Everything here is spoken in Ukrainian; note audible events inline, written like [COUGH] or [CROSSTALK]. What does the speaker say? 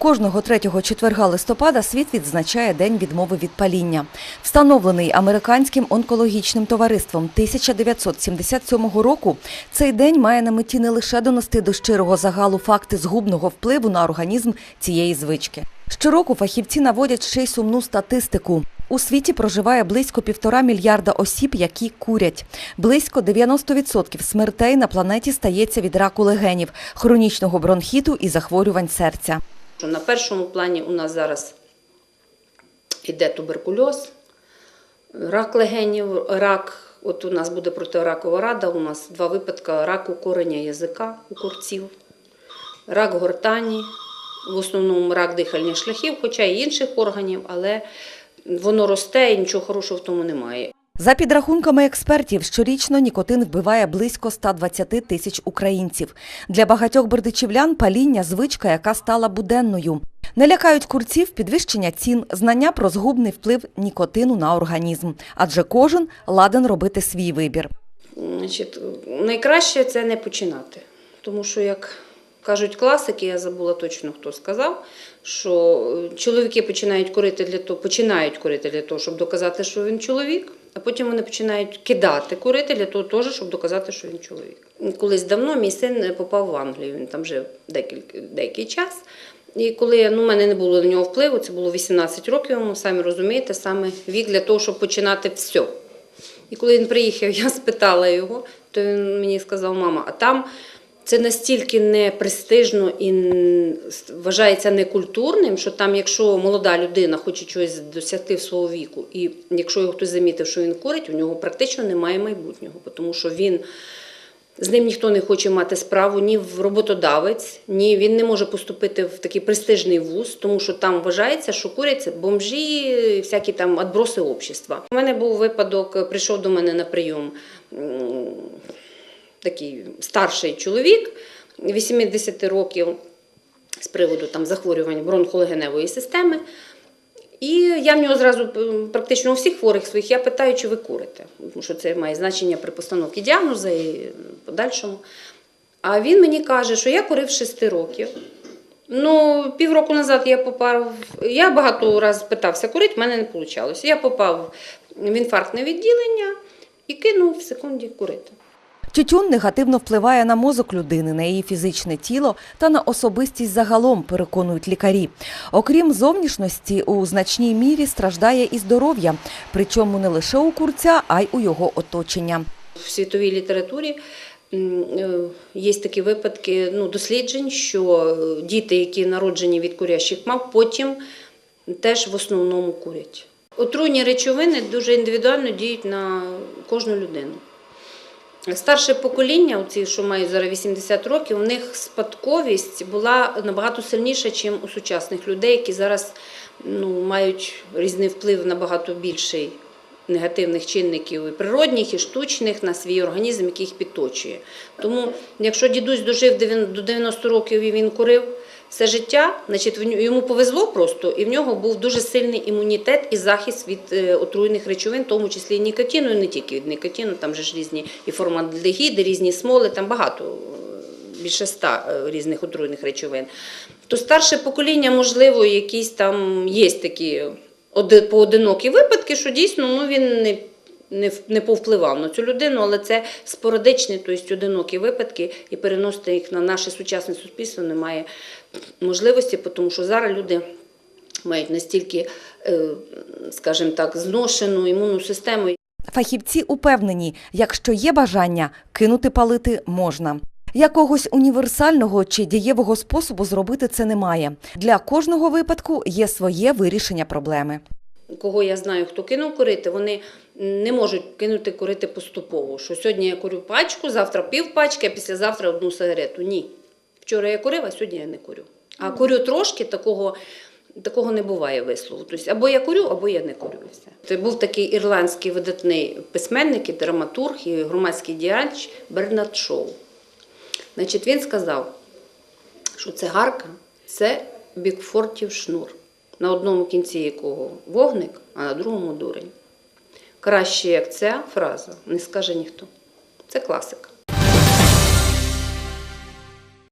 Кожного 3-4 листопада світ відзначає День відмови від паління. Встановлений американським онкологічним товариством 1977 року, цей день має на меті не лише донести до щирого загалу факти згубного впливу на організм цієї звички. Щороку фахівці наводять ще й сумну статистику. У світі проживає близько півтора мільярда осіб, які курять. Близько 90% смертей на планеті стається від раку легенів, хронічного бронхіту і захворювань серця. Що На першому плані у нас зараз йде туберкульоз, рак легенів, рак. От у нас буде протиракова рада, у нас два випадки раку кореня язика у курців, рак гортані, в основному рак дихальних шляхів, хоча й інших органів, але воно росте і нічого хорошого в тому немає. За підрахунками експертів, щорічно нікотин вбиває близько 120 тисяч українців. Для багатьох бердичівлян паління звичка, яка стала буденною. Не лякають курців підвищення цін, знання про згубний вплив нікотину на організм, адже кожен ладен робити свій вибір. Найкраще це не починати. Тому що, як кажуть класики, я забула точно хто сказав, що е, чоловіки починають курити для того, починають курити для того, щоб доказати, що він чоловік, а потім вони починають кидати курити для того, теж, щоб доказати, що він чоловік. Колись давно мій син попав в Англію, він там жив декілька, деякий час. І коли ну, в мене не було на нього впливу, це було 18 років, йому, самі розумієте, саме вік для того, щоб починати все. І коли він приїхав, [LAUGHS] я спитала його, то він мені сказав, мама, а там це настільки не престижно і вважається некультурним, що там, якщо молода людина хоче чогось досягти в свого віку, і якщо його хтось замітив, що він курить, у нього практично немає майбутнього, тому що він. З ним ніхто не хоче мати справу ні в роботодавець, ні він не може поступити в такий престижний вуз, тому що там вважається, що курять це бомжі, всякі там відброси общества. У мене був випадок, прийшов до мене на прийом такий старший чоловік 80 років з приводу там захворювань бронхолегеневої системи. І я в нього зразу практично у всіх хворих своїх я питаю, чи ви курите, тому що це має значення при постановці діагнозу і подальшому. А він мені каже, що я курив 6 років. Ну, півроку назад я попав. Я багато разів питався курити, в мене не вийшло. Я попав в інфарктне відділення і кинув в секунді курити. Тютюн негативно впливає на мозок людини, на її фізичне тіло та на особистість загалом, переконують лікарі. Окрім зовнішності, у значній мірі страждає і здоров'я, причому не лише у курця, а й у його оточення. В світовій літературі е, є такі випадки ну, досліджень, що е, діти, які народжені від курящих мав, потім теж в основному курять. Отруйні речовини дуже індивідуально діють на кожну людину. Старше покоління, ці, що мають зараз 80 років, у них спадковість була набагато сильніша, ніж у сучасних людей, які зараз ну, мають різний вплив набагато більший негативних чинників і природних, і штучних на свій організм, який їх підточує. Тому, якщо дідусь дожив до 90 років і він курив все життя, значить йому повезло просто, і в нього був дуже сильний імунітет і захист від е, отруйних речовин, в тому числі і нікотину, і не тільки від нікотину, там же ж різні і формальдегіди, різні смоли, там багато. е, Більше ста е, різних отруйних речовин. То старше покоління, можливо, якісь там є такі поодинокі випадки, що дійсно ну, він не, не, не повпливав на цю людину, але це спорадичні, тобто одинокі випадки, і переносити їх на наше сучасне суспільство немає можливості, тому що зараз люди мають настільки, е, скажімо так, зношену імунну систему. Фахівці упевнені, якщо є бажання, кинути палити можна. Якогось універсального чи дієвого способу зробити це немає. Для кожного випадку є своє вирішення проблеми. Кого я знаю, хто кинув курити, вони не можуть кинути курити поступово. Що сьогодні я курю пачку, завтра пів пачки, а післязавтра одну сигарету. Ні. Вчора я курив, а сьогодні я не курю. А курю трошки, такого, такого не буває вислову. Тобто або я курю, або я не курю. Це був такий ірландський видатний письменник, і драматург і громадський діяч Бернард Шоу. Значить, він сказав, що цигарка це бікфортів шнур, на одному кінці якого вогник, а на другому дурень. Краще, як ця фраза, не скаже ніхто. Це класика.